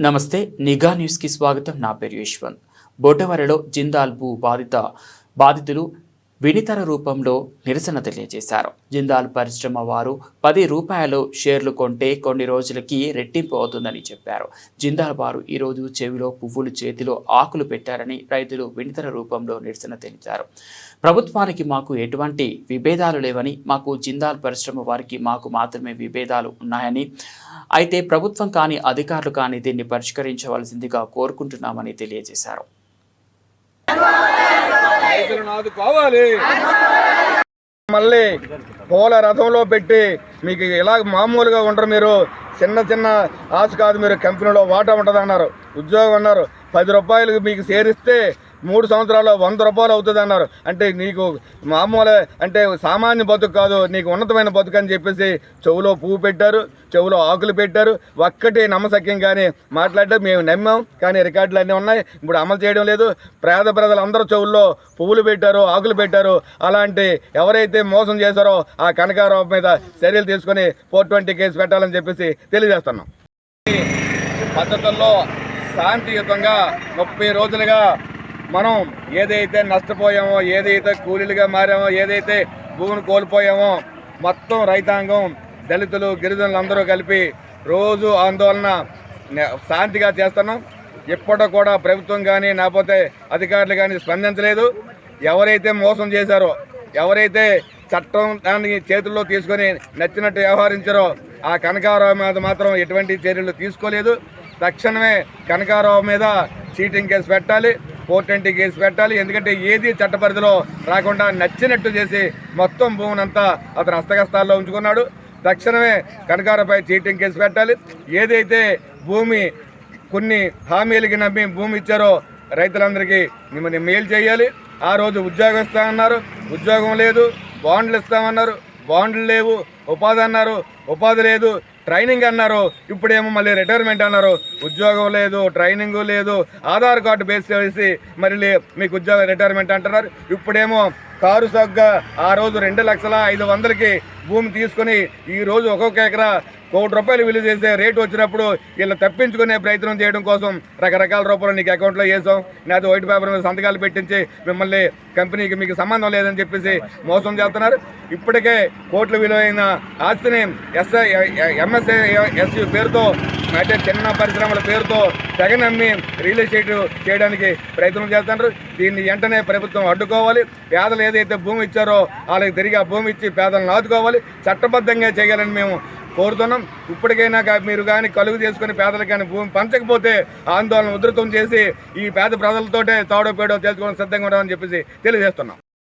నమస్తే నిఘా న్యూస్కి స్వాగతం. నా పేరు యశ్వంత్. బొడ్డవరలో జిందాల్ భూ బాధిత బాధితులు వినితర రూపంలో నిరసన తెలియజేశారు. జిందాల్ పరిశ్రమ వారు పది రూపాయలు షేర్లు కొంటే కొన్ని రోజులకి రెట్టింపు అవుతుందని చెప్పారు. జిందాల్ వారు ఈరోజు చెవిలో పువ్వులు చేతిలో ఆకులు పెట్టారని రైతులు వినితర రూపంలో నిరసన తెలిపారు. ప్రభుత్వానికి మాకు ఎటువంటి విభేదాలు లేవని మాకు జిందాల్ పరిశ్రమ వారికి మాకు మాత్రమే విభేదాలు ఉన్నాయని అయితే ప్రభుత్వం కానీ అధికారులు కానీ దీన్ని పరిష్కరించవలసిందిగా కోరుకుంటున్నామని తెలియజేశారు. ఆదుకోవాలి మళ్ళీ పూల రథంలో పెట్టి మీకు ఇలా మామూలుగా ఉండరు మీరు. చిన్న చిన్న ఆశ కాదు మీరు కంపెనీలో వాటా ఉంటుంది అన్నారు ఉద్యోగం అన్నారు. పది రూపాయలు మీకు చేరిస్తే మూడు సంవత్సరాలు వంద రూపాయలు అవుతుంది అన్నారు అంటే నీకు మామూలు అంటే సామాన్య బతుకు కాదు నీకు ఉన్నతమైన బతుకు అని చెప్పేసి చెవులో పువ్వు పెట్టారు చెవులో ఆకులు పెట్టారు. ఒక్కటి నమ్మసక్యం కానీ మాట్లాడడం మేము నమ్మాం. కానీ రికార్డులు అన్నీ ఉన్నాయి. ఇప్పుడు అమలు చేయడం లేదు. పేద ప్రజలు అందరూ చెవుల్లో పువ్వులు పెట్టారు ఆకులు పెట్టారు. అలాంటి ఎవరైతే మోసం చేశారో ఆ కనకారావు మీద చర్యలు తీసుకొని ఫోర్ ట్వంటీ కేసు పెట్టాలని చెప్పేసి తెలియజేస్తున్నాం. పద్ధతుల్లో శాంతియుతంగా ముప్పై రోజులుగా మనం ఏదైతే నష్టపోయామో ఏదైతే కూలీలుగా మారామో ఏదైతే భూమిని కోల్పోయామో మొత్తం రైతాంగం దళితులు గిరిజనులు అందరూ కలిపి రోజు ఆందోళన శాంతిగా చేస్తున్నాం. ఇప్పటికి కూడా ప్రభుత్వం కానీ లేకపోతే అధికారులు కానీ స్పందించలేదు. ఎవరైతే మోసం చేశారో ఎవరైతే చట్టం దాన్ని చేతుల్లో తీసుకొని నచ్చినట్టు వ్యవహరించారో ఆ కనకారావు మీద మాత్రం ఎటువంటి చర్యలు తీసుకోలేదు. తక్షణమే కనకారావు మీద చీటింగ్ కేసు పెట్టాలి. కోర్టు అంటే కేసు పెట్టాలి. ఎందుకంటే ఏది చట్ట పరిధిలో రాకుండా నచ్చినట్టు చేసి మొత్తం భూమినంతా అతను హస్తగస్తాల్లో ఉంచుకున్నాడు. తక్షణమే కనకారపై చీటింగ్ కేసు పెట్టాలి. ఏదైతే భూమి కొన్ని హామీలకి నమ్మి భూమి ఇచ్చారో రైతులందరికీ మిమ్మల్ని మేలు చేయాలి. ఆ రోజు ఉద్యోగం ఇస్తామన్నారు ఉద్యోగం లేదు. బాండ్లు ఇస్తామన్నారు. బాండ్లు లేవు. ఉపాధి అన్నారు. ఉపాధి లేదు. ట్రైనింగ్ అన్నారు. ఇప్పుడేమో మళ్ళీ రిటైర్మెంట్ అన్నారు. ఉద్యోగం లేదు ట్రైనింగ్ లేదు ఆధార్ కార్డు బేస్ చేసి మళ్ళీ మీకు ఉద్యోగం రిటైర్మెంట్ అంటున్నారు. ఇప్పుడేమో కారు సగ్గా ఆ రోజు రెండు లక్షల ఐదు వందలకి భూమి తీసుకొని ఈరోజు ఒక్కొక్క ఎకరా కోటి రూపాయలు విలువ చేసే రేటు వచ్చినప్పుడు వీళ్ళు తప్పించుకునే ప్రయత్నం చేయడం కోసం రకరకాల రూపాయలు నీకు అకౌంట్లో వేసాం. లేదా వైట్ పేపర్ మీద సంతకాలు పెట్టించి మిమ్మల్ని కంపెనీకి మీకు సంబంధం లేదని చెప్పేసి మోసం చేస్తున్నారు. ఇప్పటికే కోట్ల విలువైన ఆస్తిని ఎస్ఐ ఎంఎస్ఐ ఎస్యు పేరుతో అంటే చిన్న పరిశ్రమల పేరుతో తెగ నమ్మి రియల్ ఎస్టేట్ చేయడానికి ప్రయత్నం చేస్తున్నారు. దీన్ని వెంటనే ప్రభుత్వం అడ్డుకోవాలి. పేదలు ఏదైతే భూమి ఇచ్చారో వాళ్ళకి తిరిగి ఆ భూమి ఇచ్చి పేదలను ఆదుకోవాలి. చట్టబద్ధంగా చేయాలని మేము కోరుతున్నాం. ఇప్పటికైనా మీరు కానీ కలుగు చేసుకుని పేదలకు కానీ భూమి పంచకపోతే ఆందోళన ఉధృతం చేసి ఈ పేద ప్రజలతోటే తాడో పేడో తెలుసుకోవడం సిద్ధంగా ఉండమని చెప్పేసి తెలియజేస్తున్నాం.